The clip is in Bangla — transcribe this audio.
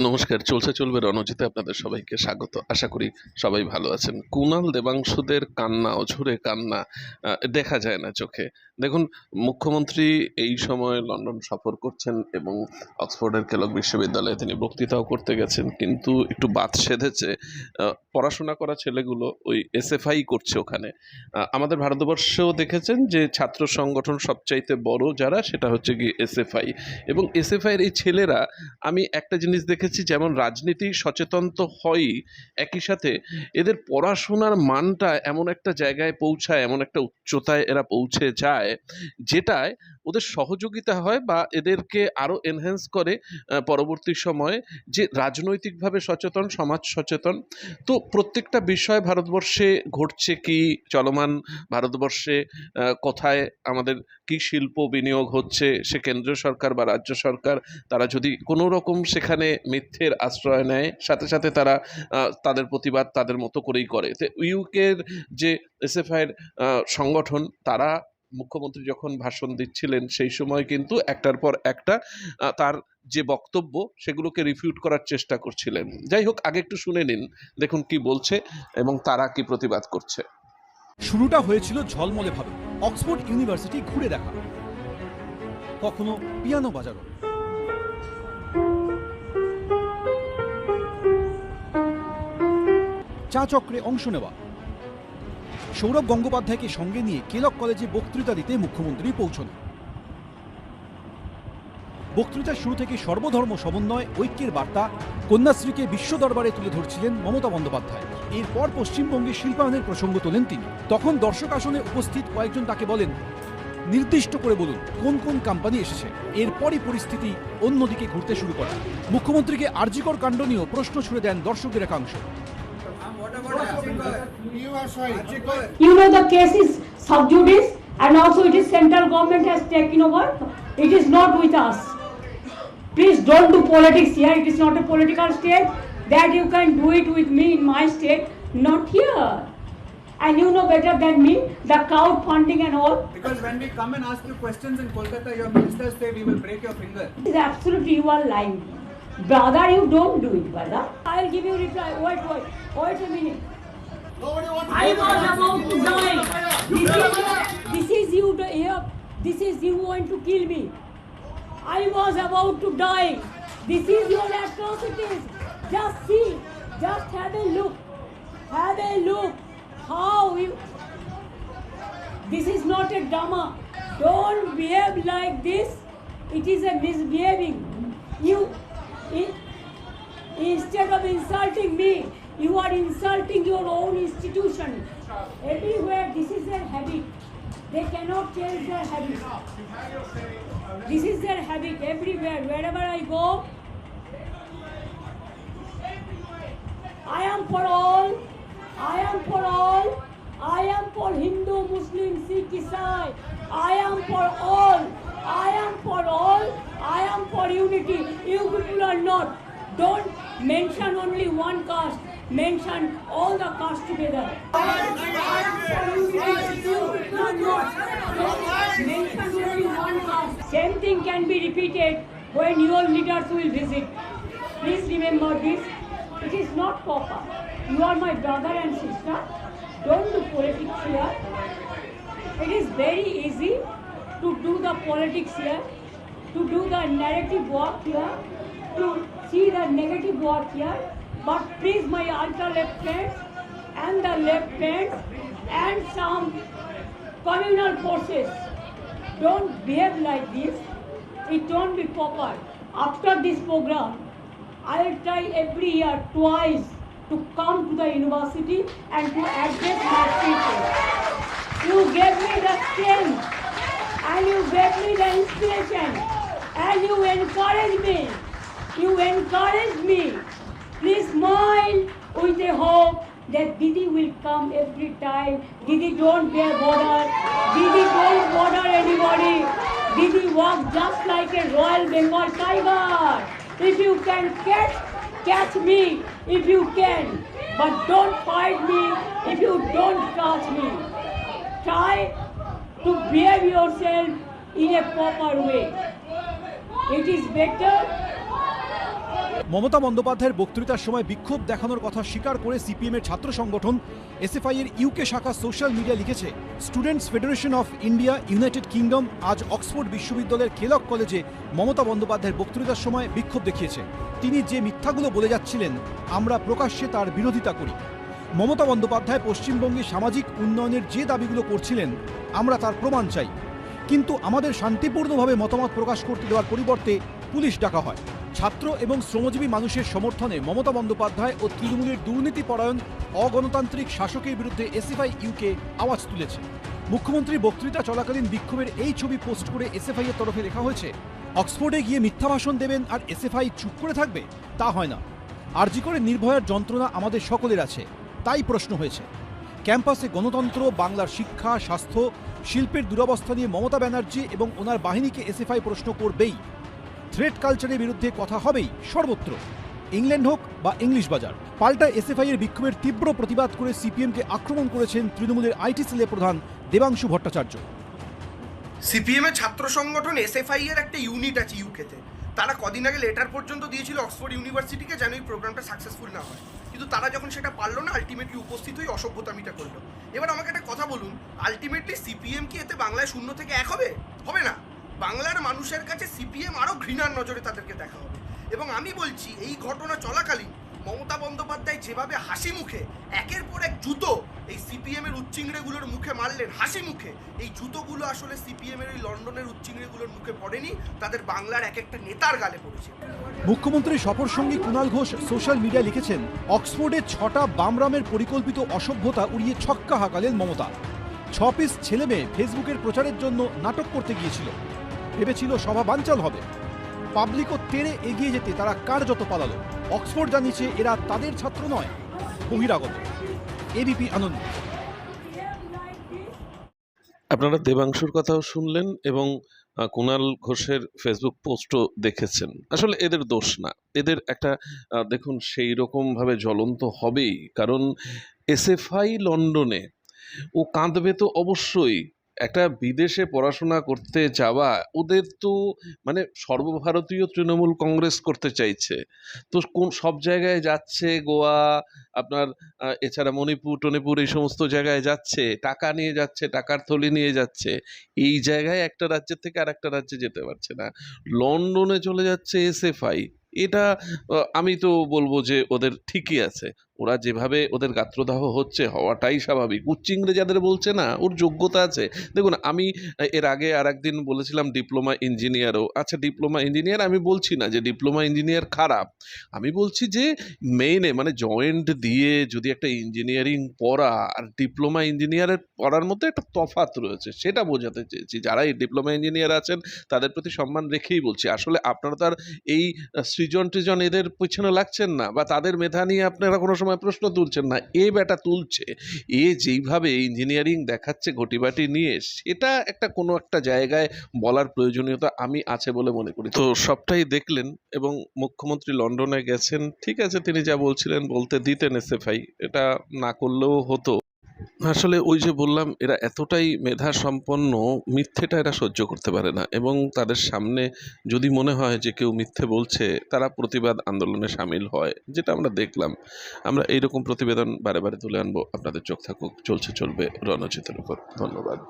নমস্কার, চলছে চলবে রণজিতে আপনাদের সবাইকে স্বাগত। আশা করি সবাই ভালো আছেন। কুণাল দেবাংশুদের কান্না, অঝরে কান্না দেখা যায় না চোখে। দেখুন, মুখ্যমন্ত্রী এই সময় লন্ডন সফর করছেন এবং অক্সফোর্ডের কেলক বিশ্ববিদ্যালয়ে তিনি বক্তৃতাও করতে গেছেন। কিন্তু একটু বাদ সেধেছে পড়াশোনা করা ছেলেগুলো ওই এসএফআই করছে ওখানে। আমাদের ভারতবর্ষেও দেখেছেন যে ছাত্র সংগঠন সবচাইতে বড় যারা, সেটা হচ্ছে কি এসএফআই। এবং এসএফআইয়ের এই ছেলেরা, আমি একটা জিনিস দেখেছি যেমন রাজনীতি সচেতন তো হয়ই, একই সাথে এদের পড়াশোনার মানটা এমন একটা জায়গায় পৌঁছায়, এমন একটা উচ্চতায় এরা পৌঁছে যায়, যেটায় ওদের সহযোগিতা হয় বা এদেরকে আরও এনহ্যান্স করে পরবর্তী সময়ে যে রাজনৈতিকভাবে সচেতন, সমাজ সচেতন। তো প্রত্যেকটা বিষয় ভারতবর্ষে ঘটছে কি, চলমান ভারতবর্ষে কোথায় আমাদের কি শিল্প বিনিয়োগ হচ্ছে, সে কেন্দ্রীয় সরকার বা রাজ্য সরকার, তারা যদি কোনো রকম সেখানে মিথ্যের আশ্রয় নেয়, সাথে সাথে তারা তাদের প্রতিবাদ তাদের মতো করেই করে। তো ইউকের যে এসএফআইয়ের সংগঠন, তারা মুখ্যমন্ত্রী যখন ভাষণ দিচ্ছিলেন, সেই সময় কিন্তু একটার পর একটা তার যে বক্তব্য, সেগুলোকে রিফিউট করার চেষ্টা করছিলেন। যাই হোক, আগে একটু শুনে নিন, দেখুন কি বলছে এবং তারা কি প্রতিবাদ করছে। শুরুটা হয়েছিল ঝলমলে ভাবে, অক্সফোর্ড ইউনিভার্সিটি ঘুরে দেখা। কখনো পিয়ানো বাজানো। চা চক্রে অংশ নেওয়া। সৌরভ গঙ্গোপাধ্যায়কে সঙ্গে নিয়ে কেলক কলেজে বক্তৃতা দিতে মুখ্যমন্ত্রী পৌঁছন। বক্তৃতার শুরু থেকে সর্বধর্ম সমন্বয়, ঐক্যের বার্তা কন্যাশ্রীকে বিশ্ব দরবারে তুলে ধরছিলেন মমতা বন্দ্যোপাধ্যায়। এরপর পশ্চিমবঙ্গে শিল্পায়নের প্রসঙ্গ তোলেন তিনি। তখন দর্শক আসনে উপস্থিত কয়েকজন তাকে বলেন, নির্দিষ্ট করে বলুন, কোন কোন কোম্পানি এসেছে? এরপরই পরিস্থিতি অন্যদিকে ঘুরতে শুরু করে। মুখ্যমন্ত্রীকে আর্জিকর কাণ্ড নিয়েও প্রশ্ন ছুড়ে দেন দর্শকের একাংশ। You know the case is sub judice and also it is central government has taken over. It is not with us. Please don't do politics here. It is not a political state that you can do it with me in my state, not here. And you know better than me the crowd funding and all. Because when we come and ask you questions in Kolkata, your ministers say we will break your finger. It is absolutely you are lying. Brother, you don't do it, brother. I'll give you reply. Wait, wait, wait a minute. I was about to die. This is, this is you, here. This is you want to kill me. I was about to die. This is your atrocities. Just see, just have a look. Have a look. How you. This is not a drama. Don't behave like this. It is a misbehaving. You, instead of insulting me, you are insulting your own institution. Everywhere, this is their habit. They cannot change their habit. This is their habit everywhere. Wherever I go, I am for all. I am for all. I am for Hindu, Muslim, Sikh, Isai. I am for all. I am for all. I am for unity. You people are not. Don't mention only one caste. Mention all the castes together. Same thing can be repeated when your leaders will visit. Please remember this. It is not proper. You are my brother and sister. Don't do politics here. It is very easy to do the politics here, to do the narrative work here, to see the negative work here. But please, my ultra left friends and the left friends and some communal forces, don't behave like this. It won't be proper. After this program, I will try every year twice to come to the university and to address my people. You gave me the strength and you gave me the inspiration and you encouraged me. You encouraged me. Please smile with a hope that Didi will come every time. Didi don't bear border. Didi don't bother anybody. Didi walk just like a Royal Bengal tiger. If you can catch, catch me if you can. But don't fight me if you don't catch me. Try to behave yourself in a proper way. It is better Mamata বন্দ্যোপাধ্যায়ের বক্তৃতার সময় বিক্ষোভ দেখানোর কথা স্বীকার করে সিপিএম এর ছাত্র সংগঠন এসএফআই এর ইউকে শাখা সোশ্যাল মিডিয়া লিখেছে, students federation of India, United Kingdom, আজ অক্সফোর্ড বিশ্ববিদ্যালয়ের কেলক কলেজে মমতা বন্দ্যোপাধ্যায়ের বক্তৃতার সময় বিক্ষোভ দেখিয়েছে। তিনি যে মিথ্যাগুলো বলে যাচ্ছিলেন, আমরা প্রকাশ্যে তার বিরোধিতা করি। মমতা বন্দ্যোপাধ্যায় পশ্চিমবঙ্গে সামাজিক উন্নয়নের যে দাবিগুলো করছিলেন, আমরা তার প্রমাণ চাই। কিন্তু আমাদের শান্তিপূর্ণভাবে মতামত প্রকাশ করতে দেওয়ার পরিবর্তে পুলিশ ডাকা হয়। ছাত্র এবং শ্রমজীবী মানুষের সমর্থনে মমতা বন্দ্যোপাধ্যায় ও তৃণমূলের দুর্নীতিপরায়ণ অগণতান্ত্রিক শাসকের বিরুদ্ধে এসএফআই ইউকে আওয়াজ তুলেছে। মুখ্যমন্ত্রী বক্তৃতা চলাকালীন বিক্ষোভের এই ছবি পোস্ট করে এসএফআই এর তরফে লেখা হয়েছে, অক্সফোর্ডে গিয়ে মিথ্যা ভাষণ দেবেন আর এসএফআই চুপ করে থাকবে? তা হয় না। আরজি করে নির্ভয়ার যন্ত্রণা আমাদের সকলের আছে। তাই প্রশ্ন হয়েছে। ক্যাম্পাসে গণতন্ত্র, বাংলার শিক্ষা, স্বাস্থ্য, শিল্পের দুরবস্থা নিয়ে মমতা ব্যানার্জি এবং ওনার বাহিনীকে এসএফআই প্রশ্ন করবেই। থ্রেড কালচারের বিরুদ্ধে কথা হবেই সর্বত্র। ইংল্যান্ড হোক বা ইংলিশ বাজার, পাল্টা এসএফআই এর বিক্ষোভের তীব্র প্রতিবাদ করে সিপিএমকে আক্রমণ করেছেন তৃণমূলের আইটি সেলের প্রধান দেবাংশু ভট্টাচার্য। সিপিএম এর ছাত্র সংগঠন এসএফআই এর একটা ইউনিট আছে ইউকেতে। তারা কদিন আগে লেটার পর্যন্ত দিয়েছিল অক্সফোর্ড ইউনিভার্সিটিকে যেন এই প্রোগ্রামটা সাকসেসফুল না হয়। কিন্তু তারা যখন সেটা পারল না আলটিমেটলি উপস্থিত হয়ে অসভ্যতামিটা করল। এবার আমাকে একটা কথা বলুন আলটিমেটলি সিপিএম কি এতে বাংলায় শূন্য থেকে এক হবে? হবে না। বাংলার মানুষের কাছে সিপিএম আরও ঘৃণার নজরে তাদেরকে দেখা হবে। এবং আমি বলছি, এই ঘটনা চলাকালীন মমতা বন্দ্যোপাধ্যায় যেভাবে হাসি মুখে, একের পর এক জুতো এই সিপিএম এর উচ্চিংড়েগুলোর মুখে মারলেন, হাসি মুখে, এই জুতোগুলো আসলে সিপিএম এর ওই লন্ডনের উচ্চিংড়েগুলোর মুখে পড়েনি, তাদের বাংলার এক একটা নেতার গালে পড়েছে। মুখ্যমন্ত্রী সফর সঙ্গী কুণাল ঘোষ সোশ্যাল মিডিয়ায় লিখেছেন, অক্সফোর্ডে ছটা বামরামের পরিকল্পিত অসভ্যতা উড়িয়ে ছক্কা হাঁকালেন মমতা। ছ পিস ছেলে মেয়ে ফেসবুকের প্রচারের জন্য নাটক করতে গিয়েছিল। ভেবেছিল সভা বানচাল হবে। পাবলিকও তেড়ে এগিয়ে যেতে তারা কার্যত পালালো। অক্সফোর্ড জানিয়েছে, এরা তাদের ছাত্র নয়, বহিরাগত। এবিপি আনন্দ। আপনারা দেবাংশুর কথাও শুনলেন এবং কুণাল ঘোষের ফেসবুক পোস্টও দেখেছেন। আসলে এদের দোষ না। এদের একটা দেখুন সেই রকমভাবে জ্বলন্ত হবেই। কারণ এসএফআই লন্ডনে ও কাঁদবে তো অবশ্যই। একটা বিদেশে পড়াশোনা করতে যাওয়া, ওদের তো মানে সর্বভারতীয় তৃণমূল কংগ্রেস করতে চাইছে। তো কোন, সব জায়গায় যাচ্ছে গোয়া, আপনার এছাড়া মণিপুর, টনিপুর এই সমস্ত জায়গায় যাচ্ছে, টাকা নিয়ে যাচ্ছে, টাকার থলি নিয়ে যাচ্ছে। এই জায়গায় একটা রাজ্যের থেকে আর একটা রাজ্যে যেতে পারছে না। লন্ডনে চলে যাচ্ছে এসএফআই এটা আমি তো বলব যে ওদের ঠিকই আছে। ওরা যেভাবে ওদের গাত্রদাহ হচ্ছে হওয়াটাই স্বাভাবিক। উচ্চিংড়ে যাদের বলছে না, ওর যোগ্যতা আছে। দেখুন, আমি এর আগে আর একদিন বলেছিলাম ডিপ্লোমা ইঞ্জিনিয়ারও। আচ্ছা ডিপ্লোমা ইঞ্জিনিয়ার আমি বলছি না যে ডিপ্লোমা ইঞ্জিনিয়ার খারাপ। আমি বলছি যে মেইনে মানে জয়েন্ট দিয়ে যদি একটা ইঞ্জিনিয়ারিং পড়া, আর ডিপ্লোমা ইঞ্জিনিয়ারের পড়ার মধ্যে একটা তফাৎ রয়েছে, সেটা বোঝাতে চেয়েছি। যারা ডিপ্লোমা ইঞ্জিনিয়ার আছেন, তাদের প্রতি সম্মান রেখেই বলছি। আসলে আপনারা তো আর এই সৃজন টিজন এদের পিছনে লাগছেন না, বা তাদের মেধা নিয়ে আপনারা কোনো সময় প্রশ্ন তুলছেন না, এ বেটা তুলছে, এ যেইভাবে ইঞ্জিনিয়ারিং দেখাচ্ছে ঘটিবাটি নিয়ে, সেটা একটা কোনো একটা জায়গায় বলার প্রয়োজনীয়তা আমি আছে বলে মনে করি। তো সবটাই দেখলেন এবং মুখ্যমন্ত্রী লন্ডনে গেছেন, ঠিক আছে, তিনি যা বলছিলেন বলতে দিতেন এসএফআই এটা না করলেও হতো। আসলে ওই যে বললাম, এরা এতটাই মেধা সম্পন্ন মিথ্যেটা এরা সহ্য করতে পারে না। এবং তাদের সামনে যদি মনে হয় যে কেউ মিথ্যে বলছে, তারা প্রতিবাদ আন্দোলনে সামিল হয়, যেটা আমরা দেখলাম। আমরা এইরকম প্রতিবেদন বারে বারে তুলে আনব। আপনাদের চোখ থাকুক, চলছে, চলবে রণজিতের উপর। ধন্যবাদ।